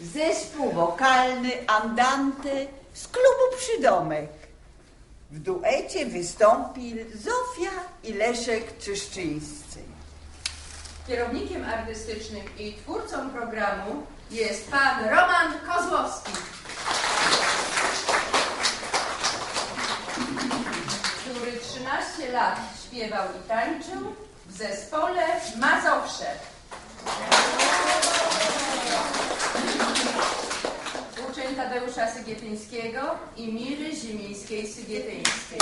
Zespół wokalny Andante z klubu Przydomek. W duecie wystąpi Zofia i Leszek Czyszczyńscy. Kierownikiem artystycznym i twórcą programu jest pan Roman Kozłowski. który 13 lat śpiewał i tańczył w zespole Mazowsze. Koşarsa gepenske go, imile jiminske su gepenske.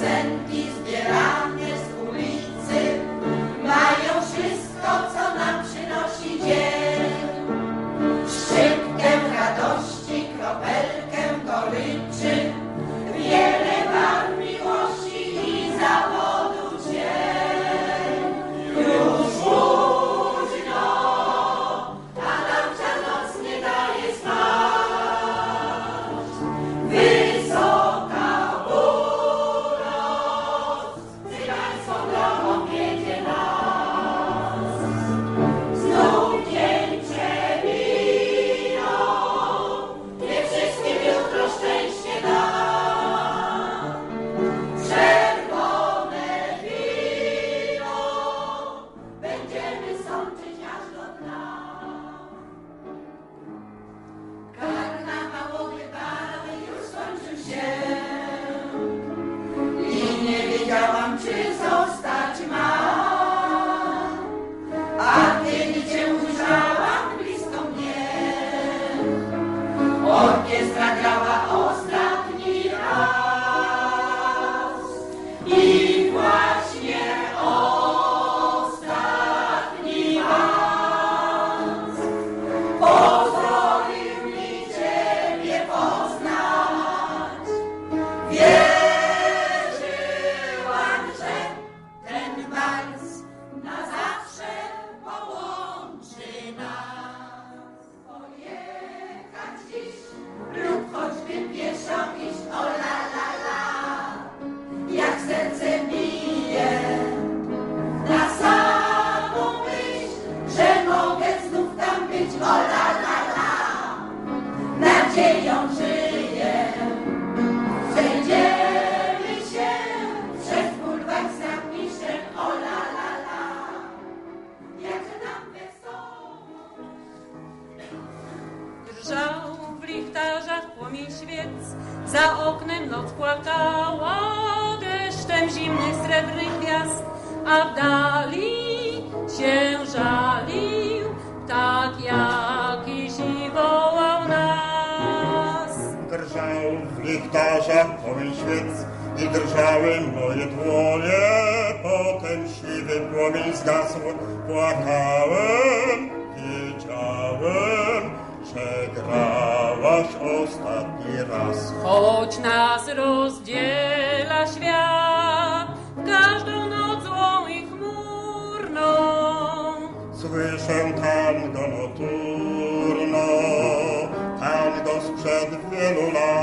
thousand pieces. orquestra graba się żalił, tak jakiś i wołał nas. Drżał w lichtarzach ogień świec i drżały moje dłonie, potem siwy płomień zgasł, płakałem, wiedziałem, że grałaś ostatni raz. Choć nas rozdziela świat, słyszę Kalida nocturna, Kalidos przed wielu lat,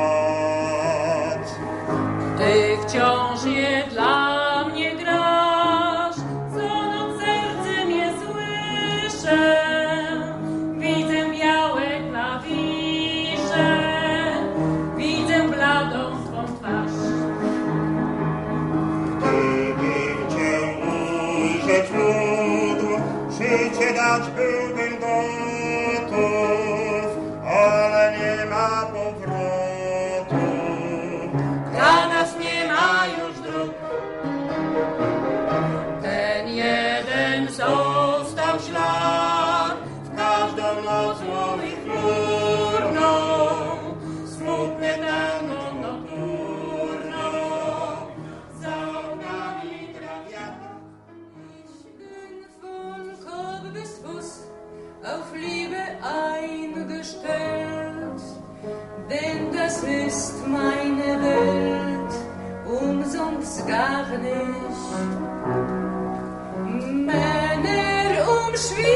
sweet.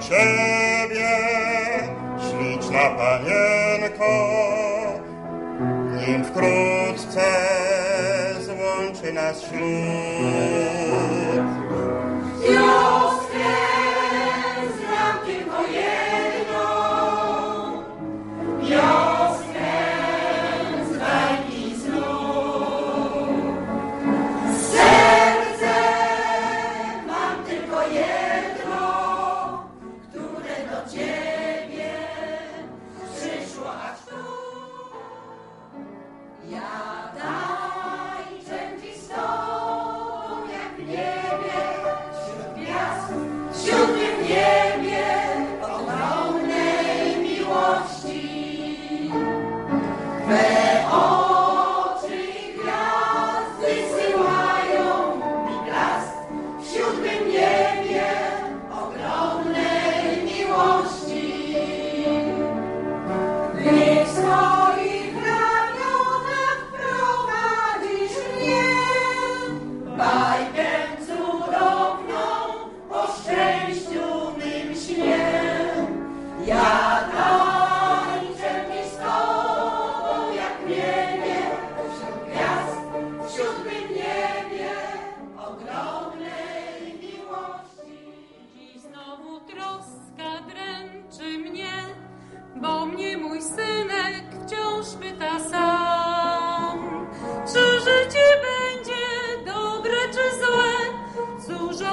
Ciebie, śliczna panienko, nim wkrótce złączy nas ślub.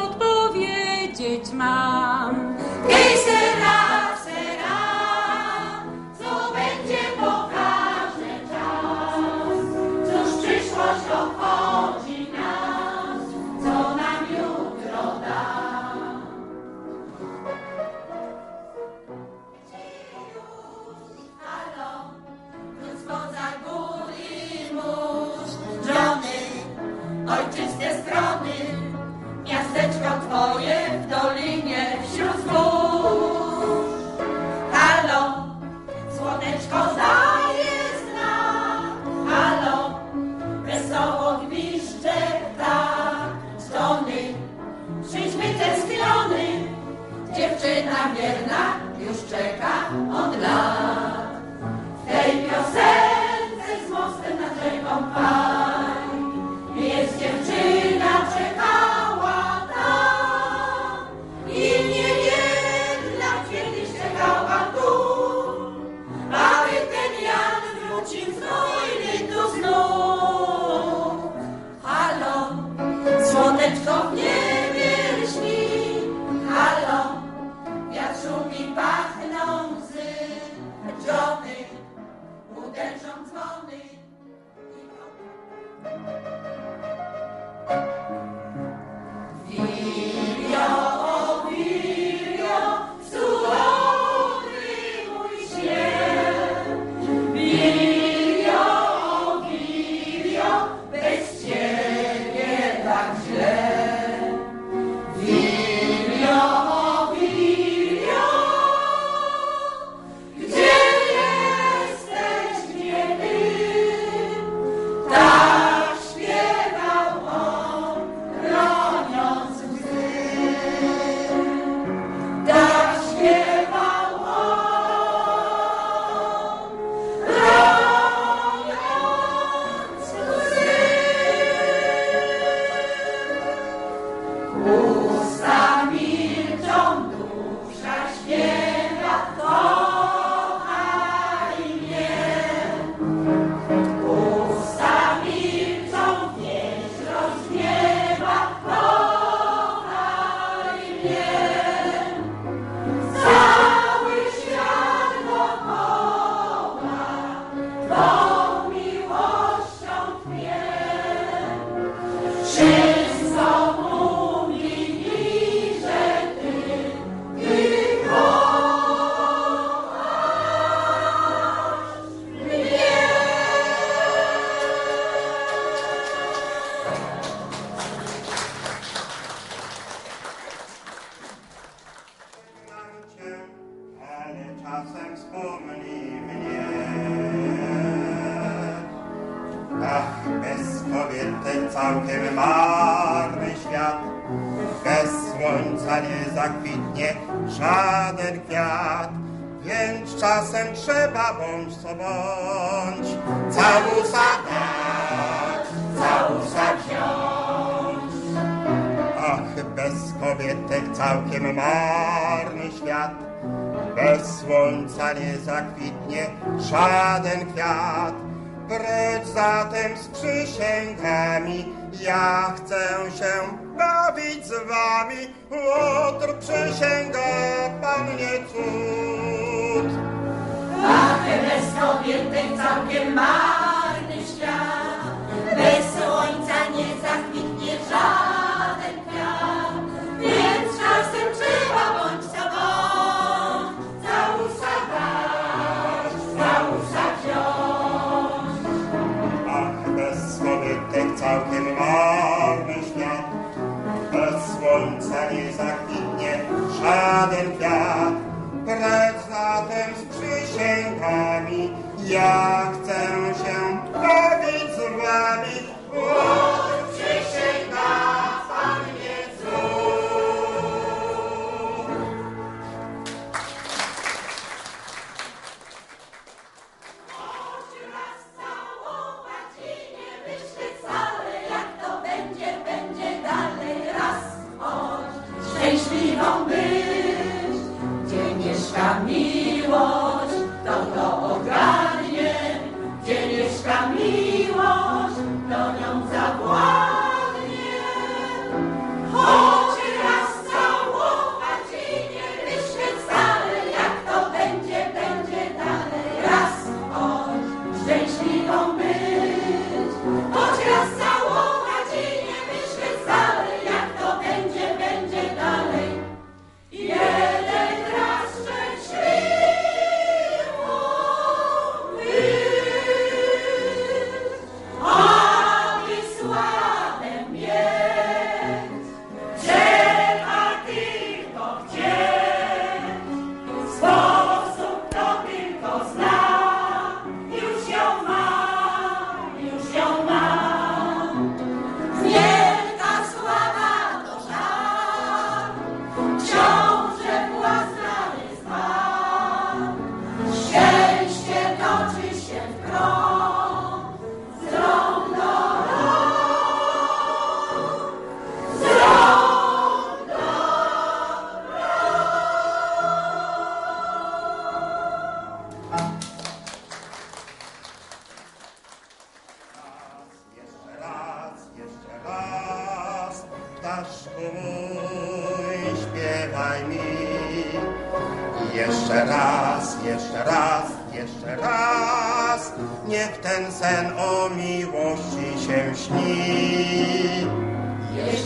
odpowiedzieć mam. Rosa. tym marny świat. Bez słońca nie zakwitnie żaden kwiat, więc czasem trzeba bądź co bądź. Całusa dać, całusa wziąć. Ach, bez kobietek całkiem marny świat, bez słońca nie zakwitnie żaden kwiat. Precz zatem z przysięgami ja chcę się bawić z wami, łotr przysięga pan nie cud. Ach, bez kobiety całkiem marny świat, bez słońca nie zachwitnie żal.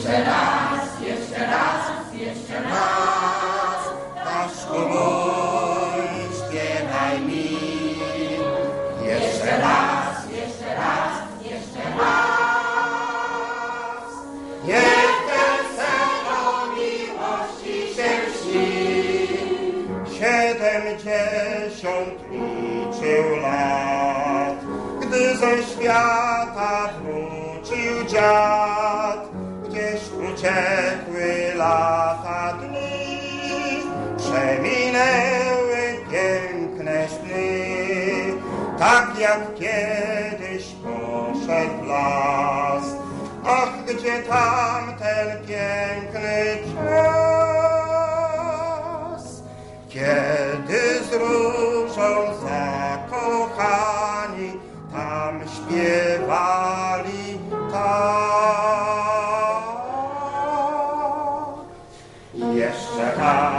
Será. przewinęły piękne sny, tak jak kiedyś poszedł las. Ach, gdzie tamten piękny czas, kiedy z różą zakochani tam śpiewali tak. Jeszcze raz.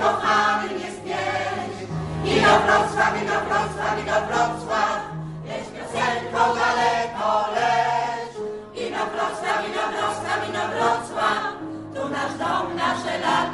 kochany nie zmienisz. I do Wrocław, i do Wrocław, i do Wrocław, lecz piosenką daleko leż. I do Wrocław, i do Wrocław, i do Wrocław, tu nasz dom, nasze lata.